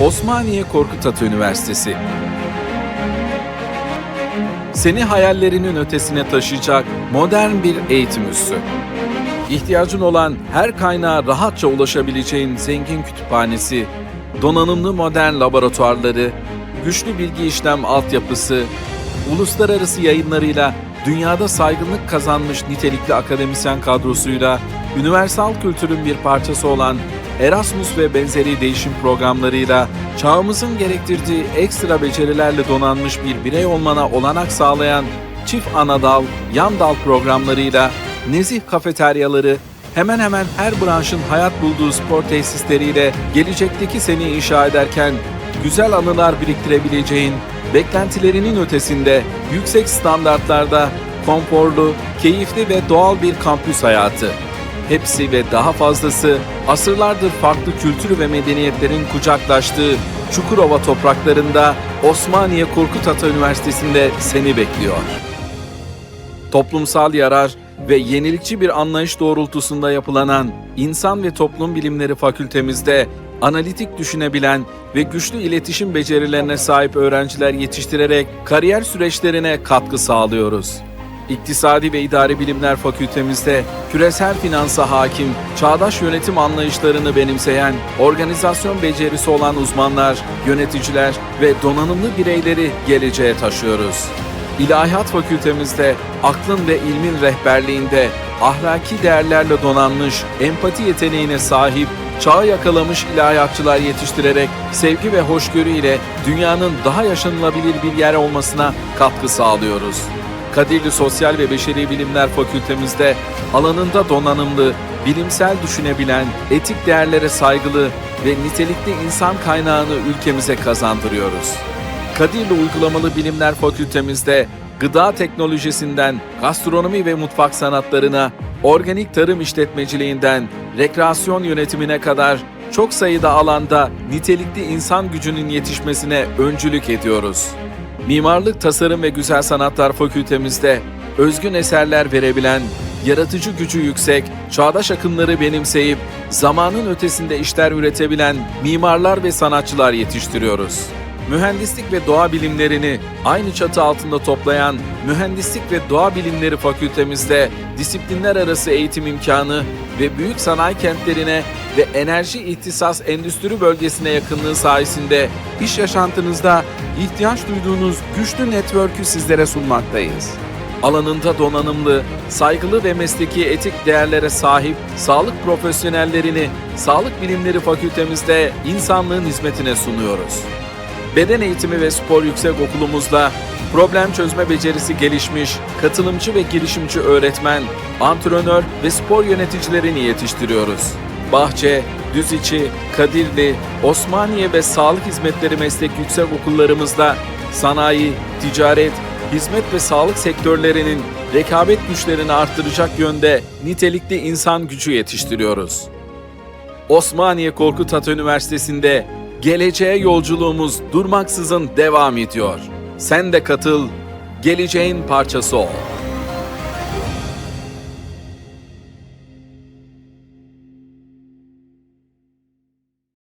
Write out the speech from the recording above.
Osmaniye Korkut Ata Üniversitesi. Seni hayallerinin ötesine taşıyacak modern bir eğitim üssü. İhtiyacın olan her kaynağa rahatça ulaşabileceğin zengin kütüphanesi, donanımlı modern laboratuvarları, güçlü bilgi işlem altyapısı, uluslararası yayınlarıyla dünyada saygınlık kazanmış nitelikli akademisyen kadrosuyla üniversal kültürün bir parçası olan Erasmus ve benzeri değişim programlarıyla çağımızın gerektirdiği ekstra becerilerle donanmış bir birey olmana olanak sağlayan çift anadal, yan dal programlarıyla nezih kafeteryaları, hemen hemen her branşın hayat bulduğu spor tesisleriyle gelecekteki seni inşa ederken güzel anılar biriktirebileceğin, beklentilerinin ötesinde yüksek standartlarda konforlu, keyifli ve doğal bir kampüs hayatı. Hepsi ve daha fazlası asırlardır farklı kültür ve medeniyetlerin kucaklaştığı Çukurova topraklarında Osmaniye Korkut Ata Üniversitesi'nde seni bekliyor. Toplumsal yarar ve yenilikçi bir anlayış doğrultusunda yapılanan İnsan ve Toplum Bilimleri Fakültemizde analitik düşünebilen ve güçlü iletişim becerilerine sahip öğrenciler yetiştirerek kariyer süreçlerine katkı sağlıyoruz. İktisadi ve İdari Bilimler Fakültemizde küresel finansa hakim, çağdaş yönetim anlayışlarını benimseyen, organizasyon becerisi olan uzmanlar, yöneticiler ve donanımlı bireyleri geleceğe taşıyoruz. İlahiyat Fakültemizde aklın ve ilmin rehberliğinde ahlaki değerlerle donanmış, empati yeteneğine sahip, çağı yakalamış ilahiyatçılar yetiştirerek sevgi ve hoşgörü ile dünyanın daha yaşanılabilir bir yer olmasına katkı sağlıyoruz. Kadirli Sosyal ve Beşeri Bilimler Fakültemizde alanında donanımlı, bilimsel düşünebilen, etik değerlere saygılı ve nitelikli insan kaynağını ülkemize kazandırıyoruz. Kadirli Uygulamalı Bilimler Fakültemizde gıda teknolojisinden gastronomi ve mutfak sanatlarına, organik tarım işletmeciliğinden rekreasyon yönetimine kadar çok sayıda alanda nitelikli insan gücünün yetişmesine öncülük ediyoruz. Mimarlık, Tasarım ve Güzel Sanatlar Fakültemizde özgün eserler verebilen, yaratıcı gücü yüksek, çağdaş akımları benimseyip zamanın ötesinde işler üretebilen mimarlar ve sanatçılar yetiştiriyoruz. Mühendislik ve doğa bilimlerini aynı çatı altında toplayan Mühendislik ve Doğa Bilimleri Fakültemizde disiplinler arası eğitim imkanı ve büyük sanayi kentlerine ve enerji ihtisas endüstri bölgesine yakınlığı sayesinde iş yaşantınızda ihtiyaç duyduğunuz güçlü network'ü sizlere sunmaktayız alanında donanımlı, saygılı ve mesleki etik değerlere sahip sağlık profesyonellerini Sağlık Bilimleri Fakültemizde insanlığın hizmetine sunuyoruz. Beden Eğitimi ve Spor Yüksek Okulumuzla problem çözme becerisi gelişmiş, katılımcı ve girişimci öğretmen, antrenör ve spor yöneticilerini yetiştiriyoruz. Bahçe, Düziçi, Kadirli, Osmaniye ve Sağlık Hizmetleri Meslek Yüksek Okullarımızda sanayi, ticaret, hizmet ve sağlık sektörlerinin rekabet güçlerini arttıracak yönde nitelikli insan gücü yetiştiriyoruz. Osmaniye Korkut Ata Üniversitesi'nde geleceğe yolculuğumuz durmaksızın devam ediyor. Sen de katıl, geleceğin parçası ol.